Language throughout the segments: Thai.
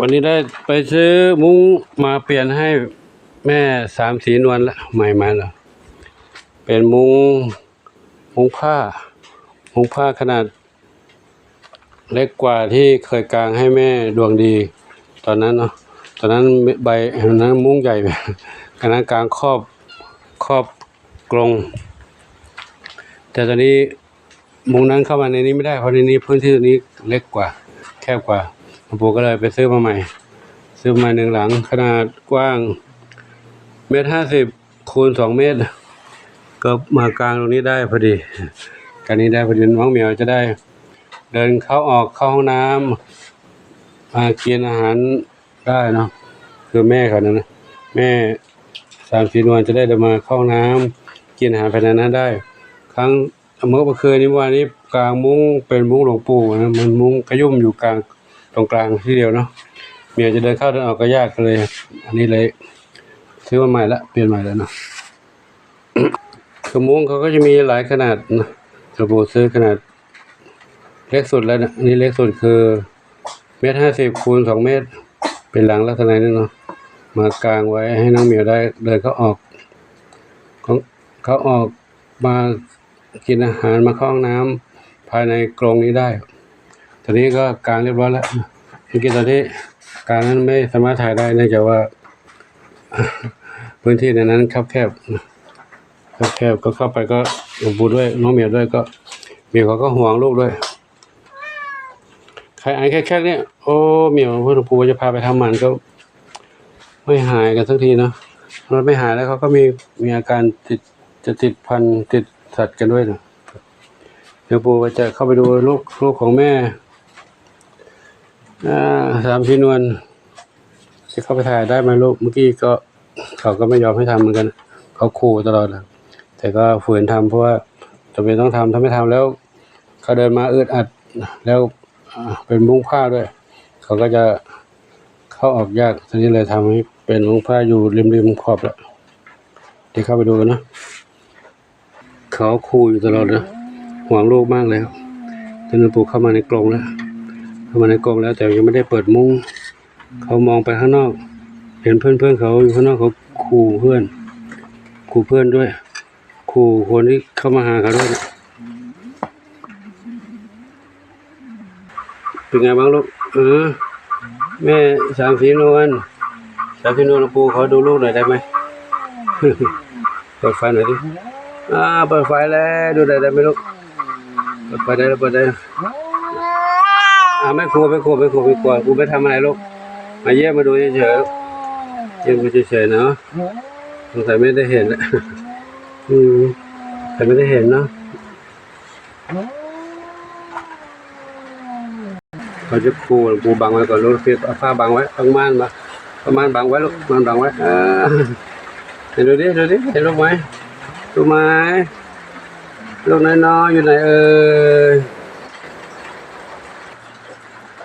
วันนี้ได้ไปซื้อมุ้งมาเปลี่ยนให้แม่สามสีนวลละใหม่มาแล้วเป็นมุ้งมุ้งผ้า มุ้งผ้าขนาด เล็กกว่าที่เคยกางให้แม่ดวงดี ตอนนั้นเนาะตอนนั้นใบตอนนั้นมุ้งใหญ่ขนาดกลางครอบครอบกรง แต่ตอนนี้มุ้งนั้นเข้ามาในนี้ไม่ได้เพราะในนี้พื้นที่ตรงนี้เล็กกว่า แคบกว่า หลวงปู่ก็เลยไปซื้อมาใหม่ ซื้อมาหนึ่งหลังขนาดกว้างเมตรห้าสิบคูณสองเมตร ก็มากลางตรงนี้ได้พอดีการนี้ได้พอดีน้องเหมียวจะได้ เดินเข้าออกเข้าห้องน้ำมากินอาหารได้เนาะคือแม่เขานะนะแม่สามสีนวลจะได้เดินมาเข้าห้องน้ำกินอาหารภายในนั้นได้ ครั้งเมื่อเมื่อคืนนี้วันนี้กลางมุ้งเป็นมุ้งหลวงปู่นะมันมุ้งกระยุ่มอยู่กลาง ตรงกลางที่เดียวเนาะเมียจะเดินเข้าเดินออกก็ยากเลย อันนี้เลยซื้อมาใหม่ละเปลี่ยนใหม่แล้วเนาะคือมุ้งเขาก็จะมีหลายขนาดนะหลวงปู่ซื้อขนาด เล็กสุดแล้วนะอันนี่เล็กสุดคือเมตรห้าสิบคูณสองเมตร เป็นหลังลักษณะนี้เนาะมากางไว้ให้น้องเหมียวได้เดินเขาออกของเขาออกมากินอาหารมาเข้าห้องน้ำภายในกรงนี้ได้ ตอนนี้ก็กางเรียบร้อยแล้วเมื่อกี้ตอนที่กางนั้นไม่สามารถถ่ายได้เนื่องจากว่า พื้นที่ในนั้นคับแคบคับแคบก็เข้าไปก็หลวงปู่ด้วยน้องเมียวด้วยก็เมียวเขาก็ห่วงลูกด้วยใครไอ้แค่แค่เนี่ยโอ้เมียวพ่อหลวงปู่จะพาไปทำหมันก็ไม่หายกันสักทีเนาะมันไม่หายแล้วเขาก็มีมีอาการติดจะติดพันติดสัตว์กันด้วยนะเดี๋ยวปู่จะเข้าไปดูลูกลูกของแม่ สามพี่นวลจะเข้าไปถ่ายได้ไหมลูกเมื่อกี้ก็เขาก็ไม่ยอมให้ทำเหมือนกัน เขาขู่ตลอดแต่ก็ฝืนทำเพราะว่าจำเป็นต้องทำถ้าไม่ทำแล้ว เขาเดินมาอึดอัดแล้วเป็นมุ้งผ้าด้วย เขาก็จะเข้าออกยากทีนี้เลยทำให้เป็นมุ้งผ้าอยู่ริมๆขอบแล้วเดี๋ยวเข้าไปดูกันนะเขาคู่อยู่ตลอดนะห่วงลูกมากเลยครับจนหลวงปู่เข้ามาในกรงแล้ว เข้ามาในกรงแล้วแต่ยังไม่ได้เปิดมุ้งเขามองไปข้างนอก เห็นเพื่อนๆเขาอยู่ข้างนอกเขาขู่เพื่อนขู่เพื่อนด้วยขู่คนที่เข้ามาหาเขาด้วยเป็นไงบ้างลูกเออแม่สามสีนวลสามสีนวลปู่ขอดูลูกหน่อยได้ไหมเปิดไฟหน่อยดิอ่าเปิดไฟแล้วดูได้ได้ไหมลูกเปิดไฟได้แล้วเปิดได้ อ่าไม่กลัวไม่กลัวไม่กลัวไม่กลัวกูไม่ทำอะไรลูกมาเยี่ยมมาดูเฉยๆเยี่ยมมาเฉยๆเนาะสงสัยไม่ได้เห็นอืมแต่ไม่ได้เห็นเนาะเขาจะปูหลวงปูบังไว้ก่อนลูกพี่เอาผ้าบังไว้เอาม่านมาเอาม่านบังไว้ลูกม่านบังไว้อ่าเห็นดูดิดูดิเห็นลูกไหมลูกไหมลูกน้อยๆอยู่ไหนเอ่ย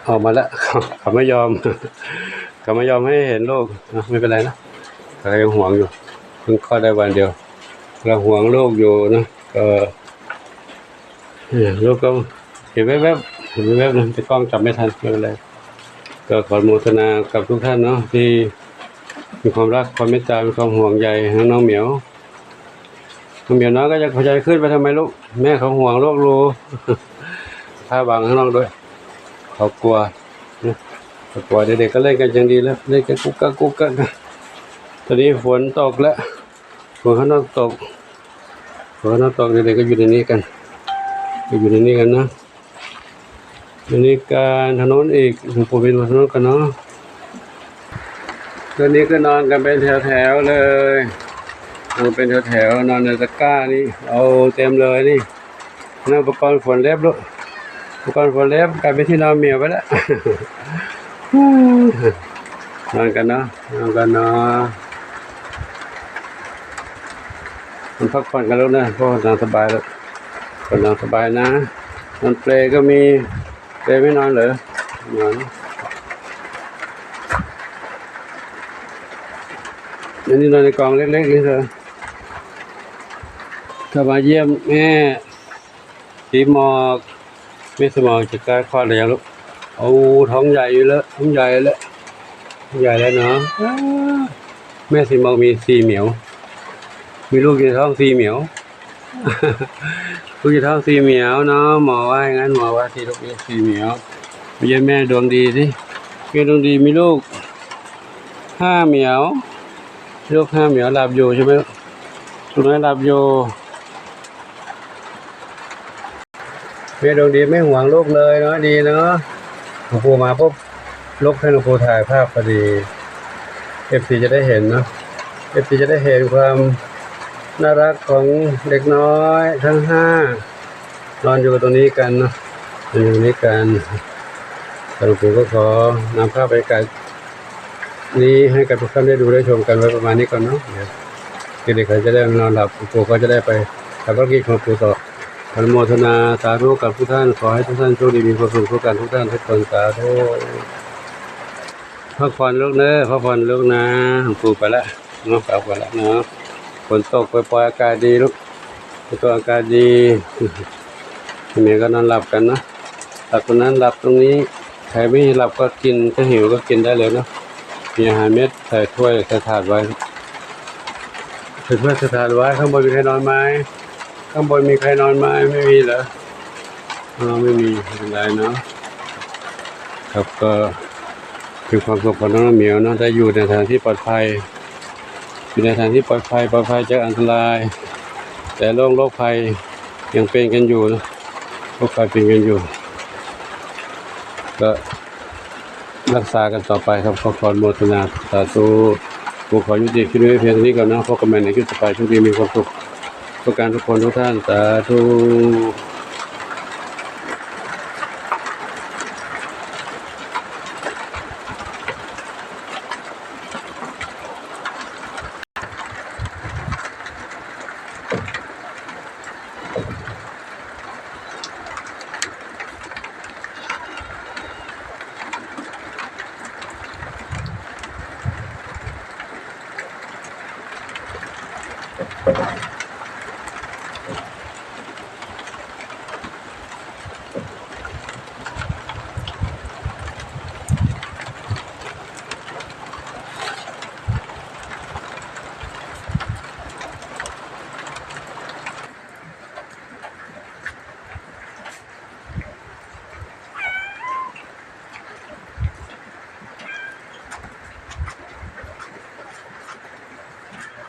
ออกมาแล้วเขาไม่ยอมเขาไม่ยอมให้เห็นลูกนะไม่เป็นไรนะเขายังห่วงอยู่เพิ่งคลอดได้วันเดียวเราห่วงลูกอยู่นะก็เนี่ยลูกก็เห็นแวบๆเห็นแวบๆนะแต่กล้องจับไม่ทันไม่เป็นไรก็ขอโมทนากับทุกท่านเนาะที่มีความรักความเมตตามีความห่วงใยทั้งน้องเหมียวน้องเหมียวน้อยก็จะเข้าใจขึ้นไปทำไมลูกแม่เขาห่วงโลกรู้ถ้าบังข้างนอกด้วย เขากลัวนะเขากลัวเด็กๆก็เล่นกันอย่างดีแล้วเล่นกันกุ๊กกักกุ๊กกักนตอนนี้ฝนตกแล้วฝนข้างนอกตกฝนข้างนอกตกเด็กๆก็อยู่ในนี้กันก็อยู่ในนี้กันนะอันนี้การถนนอีกหลวงปู่เป็นถนนกันเนาะตอนนี้ก็นอนกันเป็นแถวๆเลยนอนเป็นแถวๆนอนในตะกร้านี่เอาเต็มเลยนี่นั่นอุปกรณ์ฝนเล็บลูก กรณ์ฝนเล็บกลายเป็นที่นอนเมียไปแล้วนอนกันเนาะนอนกันเนาะมันพักผ่อนกันแล้วนะเพราะว่านอนสบายแล้วคนนอนสบายนะนอนเปลก็มีเปลไม่นอนเหรอนอนอันนี้นอนในกองเล็กๆนี่เธอถ้ามาเยี่ยมแม่สีหมอก แม่สมองจะกล้าคลอดหรือยังลูกโอ้ท้องใหญ่อยู่แล้วท้องใหญ่แล้วใหญ่แล้วเนาะแม่สีบอกมีสี่เหมียว มีลูกอยู่ในท้องสี่เหมียวลูกอยู่ในท้องสี่เหมียวเนาะหมอว่าอย่างนั้นหมอว่าที่ลูกมีสี่เหมียวไม่ใช่แม่ดวงดีสิแม่ดวงดีมีลูกห้าเหมียว ลูกห้าเหมียวหลับอยู่ใช่ไหมลูกน้อยหลับอยู่ แม่ดวงดีไม่ห่วงลูกเลยเนาะดีเนาะหลวงปู่มาปุ๊บลูกให้หลวงปู่ถ่ายภาพพอดีเอฟซีจะได้เห็นเนาะเอฟซีจะได้เห็นความน่ารักของเด็กน้อยทั้งห้านอนอยู่ตรงนี้กันเนาะอยู่ตรงนี้กันหลวงปู่ก็ขอนำภาพบรรยากาศนี้ให้กับทุกท่านได้ดูได้ชมกันไว้ประมาณนี้ก่อนเนาะเดี๋ยวเด็กๆเขาจะได้นอนหลับปู่ก็จะได้ไปทำภารกิจของปู่ต่อ อนโมทนาสาธุกับทุกท่าน ขอให้ทุกท่านโชคดีมีความสุขทุกการทุกท่านทุกคนสาธุพักผ่อนลูกเนอะพักผ่อนลูกนะปูไปล้วเนาะกลับไปล้วเนาะฝนตกไปปล่อยๆอากาศดีลูกตัวอากาศดีเมียก็นอนหลับกันนะหลับตรงนั้นหลับตรงนี้ใครไม่หลับก็กินก็หิวก็กินได้เลยเนาะมีอาหารเม็ดใส่ถ้วยใส่ถาดไว้ใส่ถ้วยใส่ถาดไว้ข้างบนมีใครนอนไหม ข้างบนมีใครนอนไหมไม่มีเหรออ๋อไม่มีไม่เป็นไรเนาะครับก็คือความสุขของน้องเหมียวเนาะได้อยู่ในสถานที่ปลอดภัยอยู่ในสถานที่ปลอดภัยปลอดภัยจากอันตราย แต่โรคโรคภัยยังเป็นกันอยู่นะโรคภัยเป็นกันอยู่ ก็รักษากันต่อไปครับขอขอนโมทนาสาธุผมขอยุติคลิปไว้เพียงเท่านี้ก่อนนะพบกันใหม่ในคลิปต่อไปทุกทีมีความสุข ประการทุกคนทุกท่านสาธุ